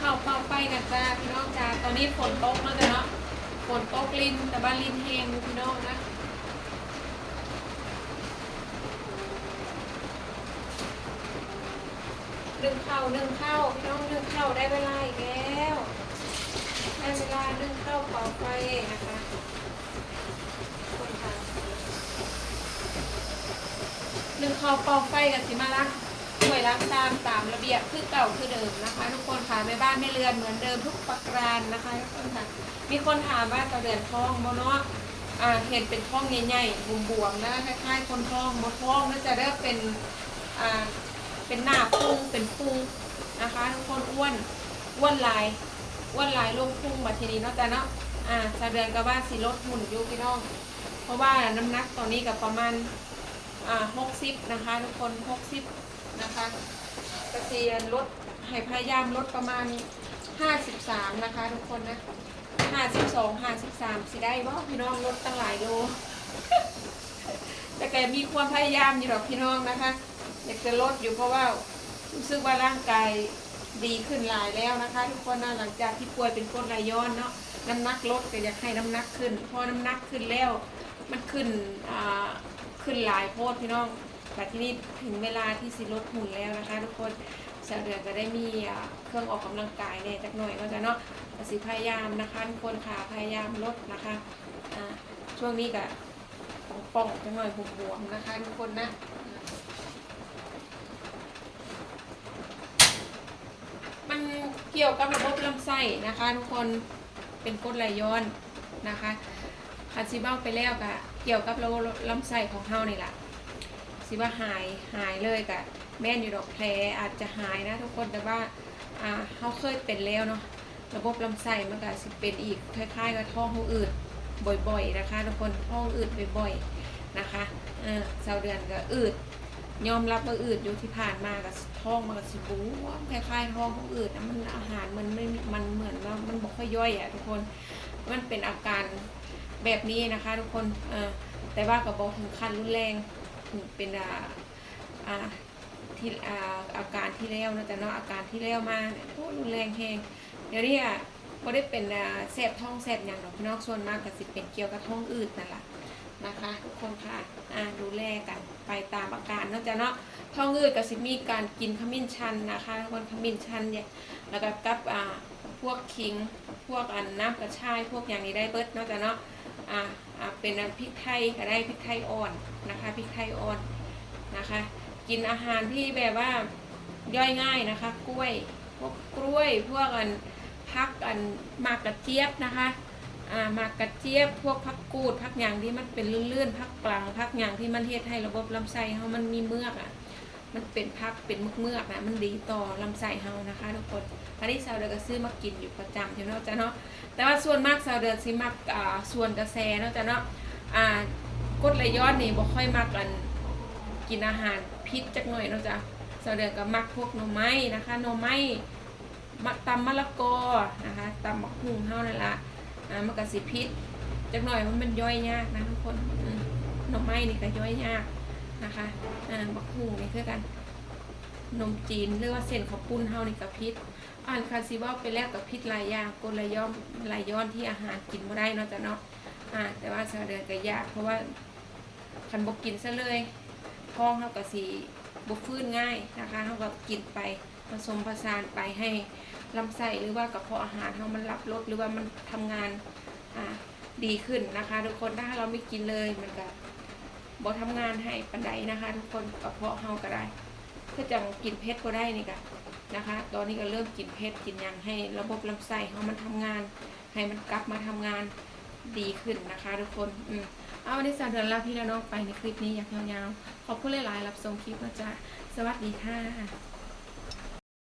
ข้าวเป่าไฟกันจ้าพี่น้องจ้าตอนนี้ฝนตกแล้วจ้ะเนาะฝนตกลินแต่บ้านลินแห้งพี่น้องนะนึ่งข้าวนึ่งข้าวพี่น้องนึ่งข้าวได้เวลาอีกแล้วได้เวลานึ่งข้าวเป่าไฟนะคะคนทานนึ่งข้าวเป่าไฟกันสิมาล้าง ถ้วยล้างชามตามระเบียบคือเก่าคือเดิมนะคะ ทุกคนค่ะแม่บ้านแม่เรือนเหมือนเดิมทุกประการนะคะทุกคนค่ะมีคนถามว่าจะเดือนท้องบ่เนาะอ่าเห็นเป็นท้องใหญ่ๆบวมๆนะคล้ายๆคนท้องบ่ท้องน่าจะเริ่มเป็นอ่าเป็นหน้าพุ่งเป็นพุงนะคะทุกคนอ้วนอ้วนลายอ้วนลายลงพุ่งมาทีนี้เนาะแต่เนาะอ่าจะเดือนก็ว่าสิลดหุ่นอยู่พี่น้อง เพราะว่าน้ำหนักตอนนี้กับประมาณอ่าหกสิบนะคะ ทุกคนหกสิบ นะคะกระเซียนลดให้พยายามลดประมาณห้าสิบสามนะคะ ทุกคนนะห้าสิบสองห้าสิบสามสิได้บ่พี่น้องลดตั้งหลายโล แต่แกมีความพยายามอยู่หรอกพี่น้องนะคะ อยากจะลดอยู่เพราะว่ารู้สึกว่าร่างกายดีขึ้นหลายแล้วนะคะ ทุกคนนะหลังจากที่ป่วยเป็นกรดไหลย้อนเนาะน้ำหนักลดก็อยากให้น้ำหนักขึ้น พอน้ำหนักขึ้นแล้ว มันขึ้นอ่าขึ้นหลายโพดพี่น้อง แต่ที่นี่ถึงเวลาที่สิลดหุ่นแล้วนะคะ ทุกคนสาวเดือนก็ได้มีเครื่องออกกำลังกายเนี่ยจักหน่อยก็จะเนาะสิพยายามนะคะทุกคนค่ะพยายามลดนะคะช่วงนี้ก็ป้องๆจังหน่อยบวมๆนะคะทุกคนนะมันเกี่ยวกับระบบลำไส้นะคะ ทุกคนเป็นกรดไหลย้อนนะคะคาซิเบ้าไปแล้วก็เกี่ยวกับระบบลำไส้ของเฮานี่แหละ สิว่าหายหายเลยกะแม่นอยู่ดอกแผลอาจจะหายนะทุกคนแต่ว่าอ่าเฮาเคยเป็นแล้วเนาะระบบลำไส้มันก็สิเป็นอีกคล้ายๆกับท้องอืดบ่อยๆนะคะทุกคนท้องอืดบ่อยๆนะคะเออเสาเดือนก็อืดยอมรับว่าอืดอยู่ที่ผ่านมากับท้องมันก็สิบูคล้ายๆท้องของอืดนะมันอาหารมันไม่มันเหมือนว่ามันบ่ค่อยย่อยอะทุกคนมันเป็นอาการแบบนี้นะคะ ทุกคนเออแต่ว่าก็บอกถึงขั้นรุนแรง ถึงเป็นอ่าอ่าที่อ่าอาการที่แล้วนะแต่เนาะอาการที่แล้วมาเนี่ยโอ้รุนแรงแฮงเดี๋ยวนี้อะก็ได้เป็นอ่าแสบท้องแสบอย่างดอกพี่น้องส่วนมากก็สิเป็นเกี่ยวกับท้องอืดนั่นแหละนะคะทุกคนค่ะอ่าดูแลกันไปตามอาการนอกจากเนาะท้องอืดก็สิมีการกินขมิ้นชันนะคะกคนขมิ้นชันเนี่ยแล้วก็กับอ่าพวกขิง พวกอันน้ำกระชายพวกอย่างนี้ได้เบิดนอกจากเนาะ อ่าเป็นพริกไทยก็ได้พริกไทยอ่อนนะคะพริกไทยอ่อนนะคะ กินอาหารที่แบบว่าย่อยง่ายนะคะ กล้วยพวกกล้วยพวกอันพักอันมากกระเจี๊ยบนะคะอ่ามากกระเจี๊ยบพวกพักกูดพักอย่างที่มันเป็นลื่นๆพักกลางพักอย่างที่มันเฮ็ดให้ระบบลำไส้เฮามันมีเมือกอะ มันเป็นพักเป็นเมือกนะมันดีต่อลำไส้เฮานะคะ ทุกคนอันนี้สาวเดือก็ซื้อมากินอยู่ประจำใช่ไหมจ๊ะเนาะแต่ว่าส่วนมากสาวเดือนสิมักอ่าส่วนกระแสเนาะจ๊ะเนาะอ่ากดไหลย้อนนี่บ่ค่อยมักกันกินอาหารพิษจักหน่อยเนาะจ๊ะสาวเดือก็มักพวกหน่อไม้นะคะหน่อไม้มะตำมะละกอนะคะตำบักหุ่งเท่านั่นละอ่ามันก็สิพิษจักหน่อยมันมันย่อยยากนะทุกคนหน่อไม้นี่ก็ย่อยยาก นะคะอ่าบักหุ่งนี่คือกันนมจีนหรือว่าเส้นข้าวปุ้นเฮานี่ก็พิษอ่านคาซิเว่าไปแล้วกับพิษลายยางกลระย่อมลายย้อนที่อาหารกินไม่ได้นาะจ้ะเนาะอ่าแต่ว่าชาเดือนก็ยากเพราะว่าคันบกกินซะเลยท้องเขาก็สีบกฟื้นง่ายนะคะเขาก็กินไปผสมผสานไปให้ลำไส้หรือว่ากระเพาะอาหารเรามันรับรสหรือว่ามันทำงานอ่าดีขึ้นนะคะ ทุกคนถ้าเราไม่กินเลยมันก็ บ่ทำงานให้ปันไดนะคะ ทุกคนกระเพาะเฮาก็ได้ถ้าจังกินเพชรก็ได้นี่ก็นะคะ ตอนนี้ก็เริ่มกินเพชรกินยังให้ระบบลำไส้เฮามันทำงาน ให้มันกลับมาทำงานดีขึ้นนะคะ ทุกคนอืมเอาวันนี้สาวเดือนลาพี่และน้องไปในคลิปนี้อยากยาวๆขอบคุณหลายๆรับชมคลิปนะจ๊ะสวัสดีค่ะ